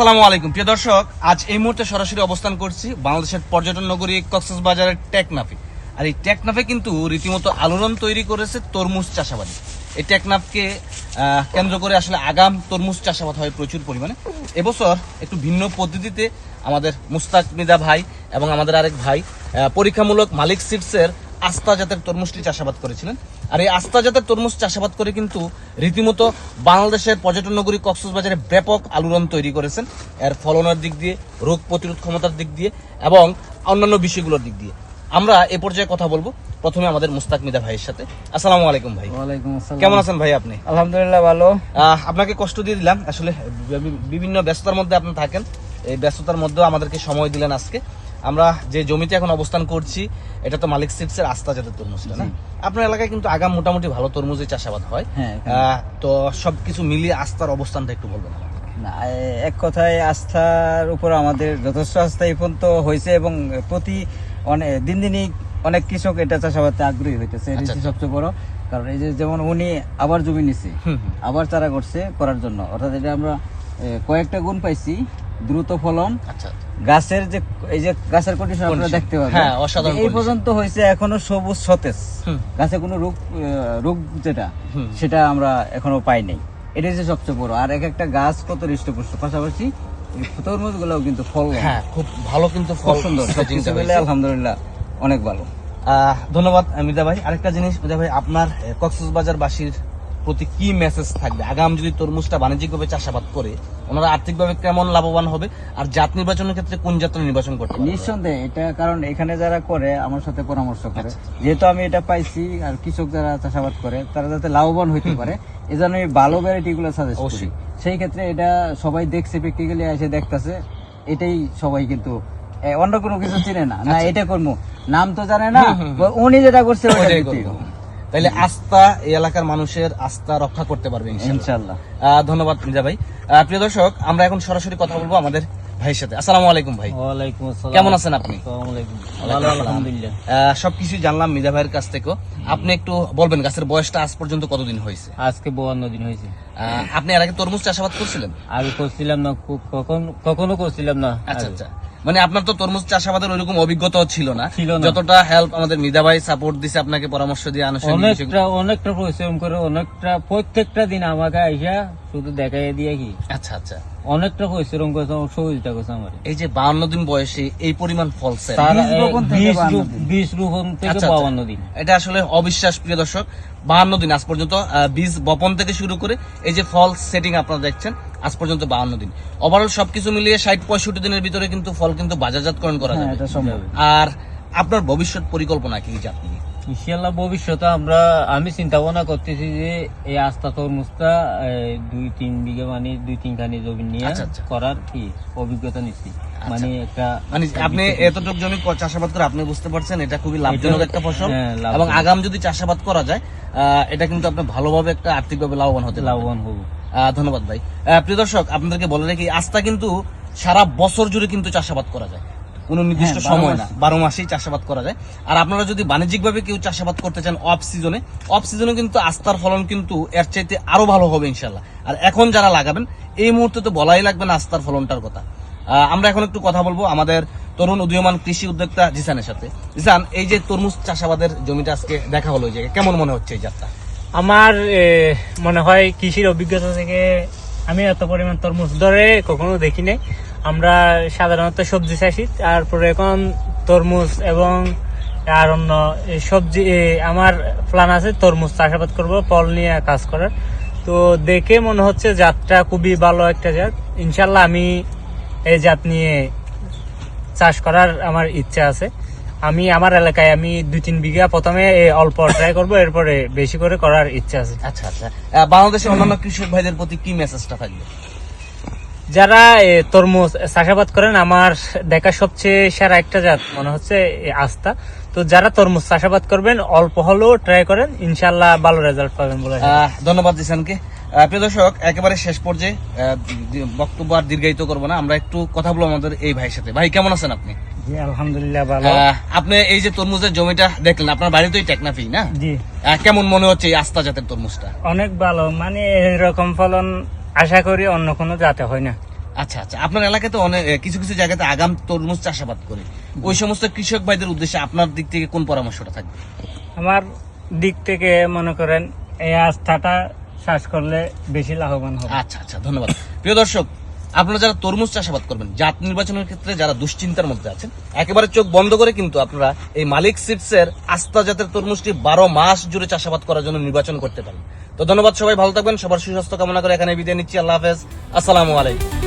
আসসালামু আলাইকুম। প্রিয় দর্শক, আজ এই মুহূর্তে সরাসরি অবস্থান করছি বাংলাদেশের পর্যটন নগরী কক্সবাজারের টেকনাফে। আর এই টেকনাফে কিন্তু রীতিমতো আলোড়ন তৈরি করেছে তরমুজ চাষাবাদী। এই টেকনাফকে কেন্দ্র করে আসলে আগাম তরমুজ চাষাবাদ হয় প্রচুর পরিমাণে। এবছর একটু ভিন্ন পদ্ধতিতে আমাদের মুস্তাক মিদা ভাই এবং আমাদের আরেক ভাই পরীক্ষামূলক মালিক সিডসের আস্থা জাতের তরমুজটি চাষাবাদ করেছিলেন। আর এই আস্থা জাতের তরমুজ চাষাবাদ করে কিন্তু রীতিমতো বাংলাদেশের পর্যটন নগরী কক্সবাজারে ব্যাপক আলোড়ন তৈরি করেছেন। এর ফলনের দিক দিয়ে রোগ প্রতিরোধ ক্ষমতার দিক দিয়ে এবং অন্যান্য বিষয়গুলোর দিক দিয়ে। আমরা এ পর্যায়ে কথা বলব। প্রথমে আমাদের মুস্তাক মিদা ভাইয়ের সাথে। আসসালামু আলাইকুম ভাই। কেমন আছেন ভাই আপনি? আলহামদুলিল্লাহ ভালো। আপনাকে কষ্ট দিয়ে দিলাম। আসলে বিভিন্ন ব্যস্ততার মধ্যে আপনি থাকেন। এই ব্যস্ততার মধ্যেও আমাদেরকে সময় দিলেন আজকে। আমরা যে জমিতে এখন অবস্থান করছি এটা তো মালিক সিটস এর আস্থা জাতের তরমুজটা না? আপনার এলাকায় কিন্তু আগাম মোটামুটি ভালো তরমুজের চাষাবাদ হয়। হ্যাঁ, তো সবকিছু মিলিয়ে আস্থার অবস্থানটা একটু বলবেন এক কথায় আস্থার উপর আমাদের যথেষ্ট আস্থা এই পর্যন্ত হয়েছে এবং প্রতি অনেক দিন দিনই অনেক কৃষক এটা চাষাবাদে আগ্রহী হইতেছে। এটা আচ্ছা, সবচেয়ে বড়। কারণ এই যে যেমন উনি আবার জমি নিছে। আবার চারা করছে করার জন্য। অর্থাৎ এটা আমরা কয়েকটা গুণ পাইছি। দ্রুত ফলন। আচ্ছা। গাছের যে এই যে গাছের কন্ডিশন আপনারা দেখতে পাবেন। হ্যাঁ, অসাধারণ এই পর্যন্ত হয়েছে এখনও সবুজ সতেজ। গাছে কোনো রোগ রোগ যেটা সেটা আমরা এখনও পাই নাই। এটা হচ্ছে সবচেয়ে বড়। আর এক একটা গাছ কত হৃষ্টপুষ্ট। পাশাপাশি তরমুজ গুলাও কিন্তু ফল হ্যাঁ খুব ভালো কিন্তু ফল সুন্দর। আলহামদুলিল্লাহ অনেক ভালো। আহ, ধন্যবাদ মিদা ভাই। আরেকটা জিনিস ভাই আপনার কক্সবাজার বাসীর প্রতি কি মেসেজ থাকবে? আগাম যদি তরমুজটা বাণিজ্যিকভাবে চাষাবাদ করে ওনারা আর্থিকভাবে কেমন লাভবান হবে? আর জাত নির্বাচনের ক্ষেত্রে কোন জাতটা নির্বাচন করতে নিঃসন্দেহে এটা কারণ এখানে যারা করে আমার সাথে পরামর্শ করে। আচ্ছা, যেহেতু আমি এটা পাইছি আর কৃষক যারা চাষাবাদ করে তারা যাতে লাভবান হইতে পারে এজন্য আমি ভালো ভ্যারাইটি গুলো সাজেস্ট করি। অবশ্যই। সেই ক্ষেত্রে এটা সবাই দেখছে প্র্যাকটিক্যালি এসে দেখতেছে এটাই সবাই কিন্তু অন্য কোনো কিছু চিনে না। না এটা করব। নাম তো জানে না আচ্ছা। উনি যেটা করছে তাহলে আস্থা এই এলাকার মানুষের আস্থা রক্ষা করতে পারবে ইনশাল্লাহ ধন্যবাদ মিদা ভাই। প্রিয় দর্শক আমরা এখন সরাসরি কথা বলব আমাদের ভাইয়ের সাথে। আসসালামু আলাইকুম ভাই। ওয়ালাইকুম আসসালাম। কেমন আছেন আপনি? ভালো, আলহামদুলিল্লাহ। সবকিছু জানলাম মিদা ভাইয়ের কাছ থেকেও। আপনি একটু বলবেন গাছের বয়সটা আজ পর্যন্ত কতদিন হয়েছে? আজকে বাউন্ন দিন হয়েছে। আপনি এর আগে তরমুজ চাষাবাদ করছিলেন? আগে করছিলাম না কখন কখনো করছিলাম না। আচ্ছা আচ্ছা। মানে আপনার তো তরমুজ চাষাবাদের ওইরকম অভিজ্ঞতাও ছিল না। যতটা হেল্প আমাদের মিদা ভাই সাপোর্ট দিছে আপনাকে পরামর্শ দিয়ে অনেকটা অনেকটা পরিশ্রম করে অনেকটা প্রত্যেকটা দিন আমাকে আইসা শুধু দেখাই দিয়ে কি। আচ্ছা আচ্ছা। অনেকটা পরিশ্রম করছে সহযোগিতা করছে আমার। এই যে বাউন্ন দিন বয়সে এই পরিমাণ ফল বিশ বাহান্ন দিন। রোপণ থেকে আচ্ছা, আচ্ছা। বাউন্ন দিন। এটা আসলে অবিশ্বাস প্রিয় দর্শক। বাহান্ন দিন আজ পর্যন্ত বীজ বপন থেকে শুরু করে এই যে ফল সেটিং আপনারা দেখছেন আজ পর্যন্ত বাহান্ন দিন। ওভারঅল সবকিছু মিলিয়ে ষাট পঁয়ষট্টি দিনের ভিতরে কিন্তু ফল কিন্তু বাজারজাতকরণ করা হ্যাঁ যাবে। আর আপনার ভবিষ্যৎ পরিকল্পনা কি জাত নিয়ে ইনশাল্লাহ ভবিষ্যতে আমরা আমি চিন্তা ভাবনা করতেছি যে এই আস্থা তরমুজটা দুই তিন বিঘা মানে দুই তিন খানি জমি নিয়ে আচ্ছা, আচ্ছা। করার কি অভিজ্ঞতা নিচ্ছি। মানে একটা মানে আপনি এতটুকু জমি চাষাবাদ করে আপনি বুঝতে পারছেন এটা খুবই লাভজনক একটা ফসল। হ্যাঁ, এবং আগাম যদি চাষাবাদ করা যায় এটা কিন্তু আপনি ভালোভাবে একটা আর্থিকভাবে লাভবান হতে লাভবান হব। ধন্যবাদ ভাই। প্রিয় দর্শক আপনাদেরকে বলে রাখি আস্থা কিন্তু সারা বছর জুড়ে কিন্তু চাষাবাদ করা যায়। কোনো নির্দিষ্ট হ্যাঁ, সময় না বারো মাসেই চাষাবাদ করা যায়। আর আপনারা যদি বাণিজ্যিকভাবে কেউ চাষাবাদ করতে চান অফ সিজনে অফ সিজনে কিন্তু আস্থার ফলন কিন্তু এর চাইতে আরও ভালো হবে ইনশাল্লাহ আর এখন যারা লাগাবেন এই মুহূর্তে তো বলাই লাগবে না আস্থার ফলনটার কথা। আহ, আমরা এখন একটু কথা বলব আমাদের তরুণ উদীয়মান কৃষি উদ্যোক্তা জিসানের সাথে। জিসান এই যে তরমুজ চাষাবাদের জমিটা আজকে দেখা হলো এই জায়গায় কেমন মনে হচ্ছে এই যাত্রা আমার মনে হয় কৃষির অভিজ্ঞতা থেকে আমি এত পরিমাণ তরমুজ ধরে কখনো দেখি নাই। আমরা সাধারণত সবজি চাষি, তারপরে এখন তরমুজ এবং আর অন্য সবজি আমার প্ল্যান আছে তরমুজ চাষাবাদ করব, ফল নিয়ে কাজ করার। তো দেখে মনে হচ্ছে জাতটা খুবই ভালো একটা জাত। ইনশাল্লাহ আমি এই জাত নিয়ে চাষ করার আমার ইচ্ছা আছে। আমি আমার এলাকায় আমি দুই তিন বিঘা প্রথমে অল্প ট্রাই করব এরপরে বেশি করে করার ইচ্ছা আছে। আচ্ছা আচ্ছা। বাংলাদেশের অন্যান্য কৃষক ভাইদের প্রতি কি মেসেজটা থাকবে? যারা তরমুজ চাষাবাদ করেন আমার দেখা সবচেয়ে সেরা একটা জাত মনে হচ্ছে আস্থা তো যারা তরমুজ চাষাবাদ করবেন অল্প হলেও ট্রাই করেন ইনশাল্লাহ ভালো রেজাল্ট পাবেন বলে ধন্যবাদ জিসানকে। প্রিয় দর্শক একেবারে শেষ পর্যায়ে বক্তব্য আর দীর্ঘায়িত করব না। আমরা একটু কথা বলব আমাদের এই ভাইয়ের সাথে। ভাই কেমন আছেন আপনি? আলহামদুলিল্লাহ ভালো। আপনি এই যে তরমুজের জমিটা দেখলেন আপনার টেকনাফি না? জি। কেমন মনে হচ্ছে এই আস্থা জাতের তরমুজটা? অনেক ভালো। মানে এরকম ফলন আশা করি অন্য কোনো জাতে হয় না। আচ্ছা আচ্ছা। আপনার এলাকাতে অনেক কিছু কিছু জায়গাতে আগাম তরমুজ চাষাবাদ করে। ওই সমস্ত কৃষক ভাইদের উদ্দেশ্যে আপনার দিক থেকে কোন পরামর্শটা থাকবে? আমার দিক থেকে মনে করেন এই আস্থাটা শ্বাস করলে বেশি লাভবান হবে। আচ্ছা আচ্ছা ধন্যবাদ। প্রিয় দর্শক, আপনারা যারা তরমুজ চাষাবাদ করবেন, জাত নির্বাচনের ক্ষেত্রে যারা দুশ্চিন্তার মধ্যে আছেন, একেবারে চোখ বন্ধ করে কিন্তু আপনারা এই মালিক সিটসের আস্থা জাতের তরমুজটি বারো মাস জুড়ে চাষাবাদ করার জন্য নির্বাচন করতে পারেন। তো ধন্যবাদ সবাই, ভালো থাকবেন, সবার সুস্বাস্থ্য কামনা করে এখানে বিদায় নিচ্ছি, আল্লাহ হাফেজ, আসসালামু আলাইকুম।